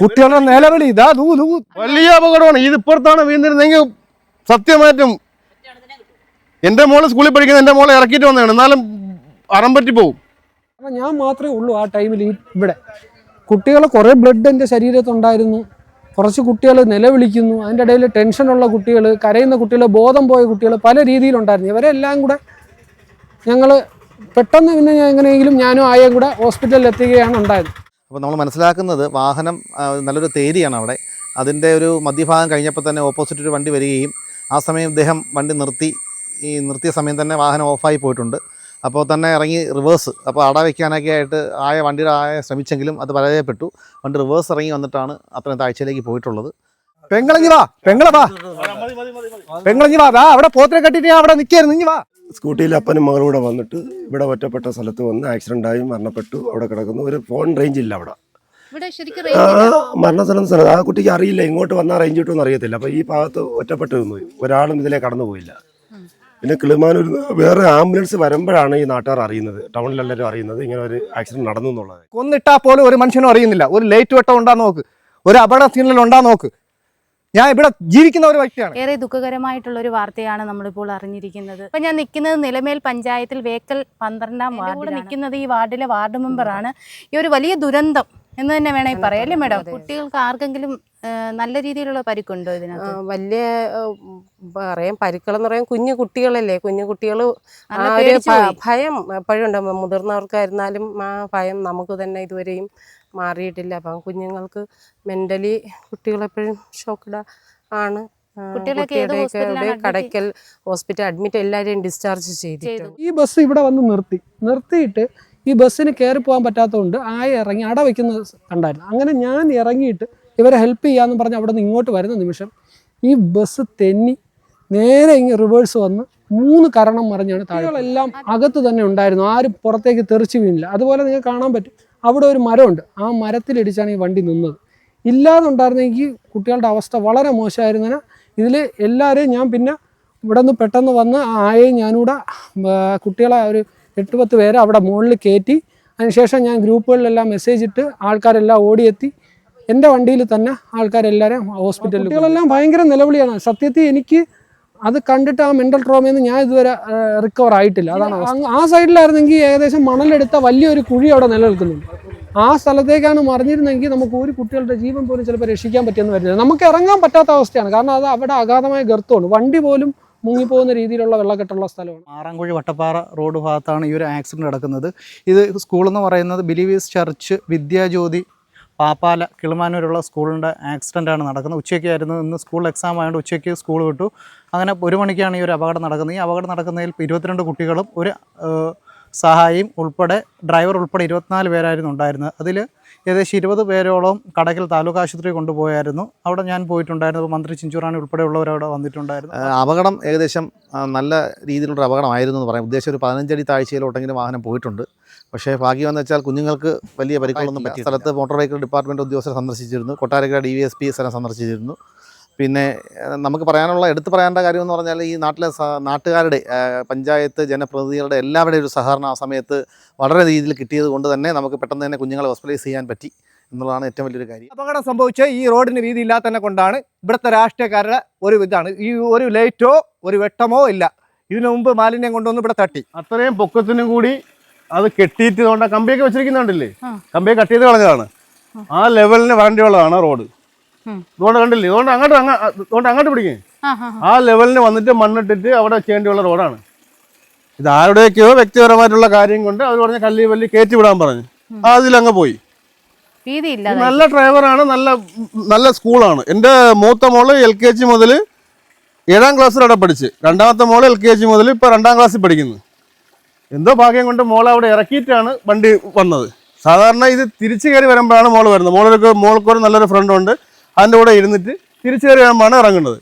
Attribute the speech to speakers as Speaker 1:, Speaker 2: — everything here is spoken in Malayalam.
Speaker 1: കുട്ടികളുടെ നിലവിളി ഇതാ ദൂ ദൂ
Speaker 2: വലിയ അപകടമാണ്. ഇത് ഇപ്പുറത്താണ് വീണിരുന്നെങ്കിൽ സത്യമായിട്ടും എന്റെ മോൾ സ്കൂളിൽ പഠിക്കുന്ന എന്റെ മോളെ ഇറക്കിയിട്ട് വന്നതാണ്. എന്നാലും അറം പറ്റി പോകും
Speaker 1: ഞാൻ മാത്രമേ ഉള്ളൂ ആ ടൈമിൽ ഇവിടെ. കുട്ടികളെ കുറേ ബ്ലഡ് എന്റെ ശരീരത്തുണ്ടായിരുന്നു കുറച്ച് കുട്ടികൾ നിലവിളിക്കുന്നു. അതിന്റെ ഇടയിൽ ടെൻഷനുള്ള കുട്ടികൾ കരയുന്ന കുട്ടികൾ ബോധം പോയ കുട്ടികൾ പല രീതിയിലുണ്ടായിരുന്നു. ഇവരെല്ലാം കൂടെ ഞങ്ങൾ പെട്ടെന്ന് പിന്നെ എങ്ങനെയെങ്കിലും ഞാനും ആയേം കൂടെ ഹോസ്പിറ്റലിൽ എത്തുകയാണ് ഉണ്ടായത്.
Speaker 3: അപ്പോൾ നമ്മൾ മനസ്സിലാക്കുന്നത് വാഹനം നല്ലൊരു തേരിയാണ് അവിടെ. അതിന്റെ ഒരു മധ്യഭാഗം കഴിഞ്ഞപ്പോൾ തന്നെ ഓപ്പോസിറ്റ് ഒരു വണ്ടി വരികയും ആ സമയം ഇദ്ദേഹം വണ്ടി നിർത്തി ഈ നിർത്തിയ സമയം തന്നെ വാഹനം ഓഫായി പോയിട്ടുണ്ട്. അപ്പോൾ തന്നെ ഇറങ്ങി റിവേഴ്സ് അപ്പോൾ അട വയ്ക്കാനൊക്കെ ആയിട്ട് ആയ വണ്ടിയുടെ ആയ ശ്രമിച്ചെങ്കിലും അത് പരാജയപ്പെട്ടു. വണ്ടി റിവേഴ്സ് ഇറങ്ങി വന്നിട്ടാണ് അത്രയും താഴ്ചയിലേക്ക് പോയിട്ടുള്ളത്.
Speaker 1: പെങ്ങളഞ്ഞി വാ പെങ്ങളെ വാ. പെങ്ങളഞ്ഞി വാ അവിടെ പോത്തിനെ കെട്ടിട്ട് ഞാൻ അവിടെ നിൽക്കായിരുന്നു ഇഞ്ഞി വാ.
Speaker 4: സ്കൂട്ടിയിൽ അപ്പനും മകളും കൂടെ വന്നിട്ട് ഇവിടെ ഒറ്റപ്പെട്ട സ്ഥലത്ത് വന്ന് ആക്സിഡന്റ് ആയി മരണപ്പെട്ടു അവിടെ കിടക്കുന്നു. ഒരു ഫോൺ റേഞ്ച് ഇല്ല അവിടെ.
Speaker 5: ഇവിടെ ശരിക്കും
Speaker 4: ആ. മരണസ്ഥലം സ്ഥലം. ആ കുട്ടിക്ക് അറിയില്ല ഇങ്ങോട്ട് വന്നാൽ റേഞ്ച് കിട്ടുമെന്ന് അറിയത്തില്ല. അപ്പൊ ഈ ഭാഗത്ത് ഒറ്റപ്പെട്ടു നിന്നു ഒരാളും ഇതിലെ കടന്നു പോയില്ല. പിന്നെ കിളിമാനൂർ വേറെ ആംബുലൻസ് വരുമ്പോഴാണ് ഈ നാട്ടുകാർ അറിയുന്നത് ടൗണിലെല്ലാവരും അറിയുന്നത് ഇങ്ങനെ ഒരു ആക്സിഡന്റ് നടന്നു എന്നുള്ളത്.
Speaker 1: കൊന്നിട്ടാ പോലും ഒരു മനുഷ്യനും അറിയുന്നില്ല. ഒരു ലൈറ്റ് വെട്ടം ഉണ്ടാ നോക്ക്. ഒരു അപകട സീനിൽ ഉണ്ടാ നോക്ക്. ഞാൻ ഇവിടെ ജീവിക്കുന്ന ഒരു വ്യക്തിയാണ്.
Speaker 5: ഏറെ ദുഃഖകരമായിട്ടുള്ള ഒരു വാർത്തയാണ് നമ്മളിപ്പോൾ അറിഞ്ഞിരിക്കുന്നത്. ഇപ്പൊ ഞാൻ നിൽക്കുന്നത് നിലമേൽ പഞ്ചായത്തിൽ വേക്കൽ പന്ത്രണ്ടാം വാർഡ് നിൽക്കുന്നത് ഈ വാർഡിലെ വാർഡ് മെമ്പറാണ്. ഈ ഒരു വലിയ ദുരന്തം എന്ന് തന്നെ വേണമെങ്കിൽ പറയാം. അല്ലേ മേഡം? കുട്ടികൾക്ക് ആർക്കെങ്കിലും നല്ല രീതിയിലുള്ള പരിക്കുണ്ടോ ഇതിനകത്ത്?
Speaker 6: വലിയ പറയാം പരിക്കളെന്ന് പറയാൻ കുഞ്ഞു കുട്ടികളല്ലേ? കുഞ്ഞു കുട്ടികൾ ആ ഒരു. ഭയം എപ്പോഴും ഉണ്ട്. മുതിർന്നവർക്കായിരുന്നാലും ആ ഭയം നമുക്ക് തന്നെ ഇതുവരെയും മാറിയിട്ടില്ല. അപ്പം കുഞ്ഞുങ്ങൾക്ക് മെന്റലി കുട്ടികളെപ്പോഴും ഷോക്ക്ഡ് ആണ്. കടയ്ക്കൽ ഹോസ്പിറ്റൽ അഡ്മിറ്റ് എല്ലാവരെയും ഡിസ്ചാർജ് ചെയ്തിട്ടുണ്ട്.
Speaker 5: ചെയ്തു.
Speaker 1: ഈ ബസ് ഇവിടെ വന്ന് നിർത്തി. നിർത്തിയിട്ട് ഈ ബസ്സിന് കയറി പോകാൻ പറ്റാത്തതുകൊണ്ട് ആയ ഇറങ്ങി അട വയ്ക്കുന്ന കണ്ടായിരുന്നു. അങ്ങനെ ഞാൻ ഇറങ്ങിയിട്ട് ഇവരെ ഹെൽപ്പ് ചെയ്യാന്ന് പറഞ്ഞ് അവിടെ നിന്ന് ഇങ്ങോട്ട് വരുന്ന നിമിഷം ഈ ബസ് തെന്നി നേരെ ഇങ്ങ് റിവേഴ്സ് വന്ന് മൂന്ന് കരണം മറിഞ്ഞാണ് താഴെല്ലാം അകത്ത് തന്നെ ഉണ്ടായിരുന്നു. ആരും പുറത്തേക്ക് തെറിച്ച് വീണില്ല. അതുപോലെ നിങ്ങൾക്ക് കാണാൻ പറ്റും അവിടെ ഒരു മരമുണ്ട്. ആ മരത്തിലിടിച്ചാണ് ഈ വണ്ടി നിന്നത്. ഇല്ലാതുണ്ടായിരുന്നെങ്കിൽ കുട്ടികളുടെ അവസ്ഥ വളരെ മോശമായിരുന്നതിന് ഇതിൽ എല്ലാവരെയും ഞാൻ പിന്നെ ഇവിടെ നിന്ന് പെട്ടെന്ന് വന്ന് ആയെയും ഞാനിവിടെ കുട്ടികളെ ഒരു എട്ട് പത്ത് പേരെ അവിടെ മുകളിൽ കയറ്റി അതിനുശേഷം ഞാൻ ഗ്രൂപ്പുകളിലെല്ലാം മെസ്സേജ് ഇട്ട് ആൾക്കാരെല്ലാം ഓടിയെത്തി. എന്റെ വണ്ടിയിൽ തന്നെ ആൾക്കാരെല്ലാവരും ഹോസ്പിറ്റലിൽ കുട്ടികളെല്ലാം ഭയങ്കര നിലവിളിയാണ്. സത്യത്തിൽ എനിക്ക് അത് കണ്ടിട്ട് ആ മെന്റൽ ട്രോമയിൽ നിന്ന് ഞാൻ ഇതുവരെ റിക്കവർ ആയിട്ടില്ല. അതാണ് ആ സൈഡിലായിരുന്നെങ്കിൽ ഏകദേശം മണലെടുത്ത വലിയൊരു കുഴി അവിടെ നിലനിൽക്കുന്നുണ്ട്. ആ സ്ഥലത്തേക്കാണ് മറിഞ്ഞിരുന്നെങ്കിൽ നമുക്ക് ഒരു കുട്ടികളുടെ ജീവൻ പോലും ചിലപ്പോൾ രക്ഷിക്കാൻ പറ്റിയെന്ന് വരുന്നത് നമുക്ക് ഇറങ്ങാൻ പറ്റാത്ത അവസ്ഥയാണ്. കാരണം അത് അവിടെ അഗാധമായ ഗർത്തമാണ്. വണ്ടി പോലും മുങ്ങിപ്പോകുന്ന രീതിയിലുള്ള വെള്ളക്കെട്ടുള്ള സ്ഥലമാണ്.
Speaker 7: ആറാംകുഴി വട്ടപ്പാറ റോഡ് ഭാഗത്താണ് ഈ ഒരു ആക്സിഡന്റ് നടക്കുന്നത്. ഇത് സ്കൂളെന്ന് പറയുന്നത് ബിലീവേഴ്സ് ചർച്ച് വിദ്യാജ്യോതി പാപ്പാല കിളിമാനൂരുള്ള സ്കൂളിന്റെ ആക്സിഡന്റാണ് നടക്കുന്നത്. ഉച്ചയ്ക്കായിരുന്നു ഇന്ന് സ്കൂൾ എക്സാം ആയതുകൊണ്ട് ഉച്ചയ്ക്ക് സ്കൂൾ വിട്ടു. അങ്ങനെ ഒരു മണിക്കാണ് ഈ ഒരു അപകടം നടക്കുന്നത്. ഈ അപകടം നടക്കുന്നതിൽ ഇരുപത്തിരണ്ട് കുട്ടികളും ഒരു സഹായിയും ഉൾപ്പെടെ ഡ്രൈവർ ഉൾപ്പെടെ ഇരുപത്തിനാല് പേരായിരുന്നു ഉണ്ടായിരുന്നത്. അതിൽ ഏകദേശം ഇരുപത് പേരോളം കടക്കൽ താലൂക്ക് ആശുപത്രി കൊണ്ടുപോയായിരുന്നു. അവിടെ ഞാൻ പോയിട്ടുണ്ടായിരുന്നു അപ്പോൾ മന്ത്രി ചിഞ്ചുറാണി ഉൾപ്പെടെയുള്ളവർ അവിടെ വന്നിട്ടുണ്ടായിരുന്നു.
Speaker 3: അപകടം ഏകദേശം നല്ല രീതിയിലുള്ള അപകടമായിരുന്നു എന്ന് പറയാം. ഉദ്ദേശം ഒരു പതിനഞ്ചടി താഴ്ചയിലോട്ടെങ്കിലും വാഹനം പോയിട്ടുണ്ട്. പക്ഷേ ഭാഗ്യം എന്ന് വെച്ചാൽ കുഞ്ഞുങ്ങൾക്ക് വലിയ പരിക്കുകളൊന്നും പറ്റിയ സ്ഥലത്ത് മോട്ടോർ വെഹിക്കിൾ ഡിപ്പാർട്ട്മെന്റ് ഉദ്യോഗസ്ഥരെ സന്ദർശിച്ചിരുന്നു. Kottarakkara D V S P സ്ഥലം സന്ദർശിച്ചിരുന്നു. പിന്നെ നമുക്ക് പറയാനുള്ള എടുത്തു പറയേണ്ട കാര്യം എന്ന് പറഞ്ഞാൽ ഈ നാട്ടിലെ സ- നാട്ടുകാരുടെ പഞ്ചായത്ത് ജനപ്രതിനിധികളുടെ എല്ലാവരുടെയും ഒരു സഹകരണം ആ സമയത്ത് വളരെ രീതിയിൽ കിട്ടിയത് കൊണ്ട് തന്നെ നമുക്ക് പെട്ടെന്ന് തന്നെ കുഞ്ഞുങ്ങളെ ഹോസ്പിറ്റലൈസ് ചെയ്യാൻ പറ്റി എന്നുള്ളതാണ് ഏറ്റവും വലിയൊരു കാര്യം.
Speaker 1: അപകടം സംഭവിച്ച ഈ റോഡിന് വീതി ഇല്ലാത്തതിനെ കൊണ്ടാണ് ഇവിടുത്തെ രാഷ്ട്രീയക്കാരുടെ ഒരു ഇതാണ്. ഈ ഒരു ലൈറ്റോ ഒരു വെട്ടമോ ഇല്ല. ഇതിനു മുമ്പ് മാലിന്യം കൊണ്ടുവന്ന് ഇവിടെ തട്ടി.
Speaker 2: അത്രയും പൊക്കത്തിനും കൂടി അത് കെട്ടിയിട്ട് കൊണ്ട് കമ്പിയൊക്കെ വെച്ചിരിക്കുന്നുണ്ടല്ലേ?
Speaker 5: കമ്പിയൊക്കെ
Speaker 2: കമ്പിയെ കട്ട് ചെയ്ത് കളഞ്ഞതാണ്. ആ. ലെവലിന് വരണ്ടിയുള്ളതാണ് റോഡ്. ഇതുകൊണ്ട് കണ്ടില്ലേ? ഇതുകൊണ്ട് അങ്ങോട്ട് അങ്ങ- ഇതുകൊണ്ട് അങ്ങോട്ട് പിടിക്കേ.
Speaker 5: ആ
Speaker 2: ലെവലിന് വന്നിട്ട് മണ്ണിട്ടിട്ട് അവിടെ ചെയ്യേണ്ടിയുള്ള റോഡാണ്. ഇത് ആരുടെയൊക്കെയോ വ്യക്തിപരമായിട്ടുള്ള കാര്യം കൊണ്ട് അവർ പറഞ്ഞ കല്ലി വല്ലി കയറ്റി വിടാൻ പറഞ്ഞു. അതിലങ്ങ് പോയി. നല്ല ഡ്രൈവറാണ് നല്ല നല്ല സ്കൂളാണ് എന്റെ മൂത്ത മോൾ എൽ കെ ജി മുതൽ ഏഴാം ക്ലാസ്സിലവിടെ പഠിച്ച്. രണ്ടാമത്തെ മോൾ എൽ കെ ജി മുതൽ ഇപ്പോൾ രണ്ടാം ക്ലാസ്സിൽ പഠിക്കുന്നു. എന്തോ ഭാഗ്യം കൊണ്ട് മോളെ അവിടെ ഇറക്കിയിട്ടാണ് വണ്ടി വന്നത്. സാധാരണ ഇത് തിരിച്ചു കയറി വരുമ്പോഴാണ് മോൾ വരുന്നത്. മോളൊരു മോൾക്കൊരു നല്ലൊരു ഫ്രണ്ട് ഉണ്ട്. അതിന്റെ കൂടെ ഇരുന്നിട്ട് തിരിച്ചു കയറി ഇറങ്ങുന്നത്.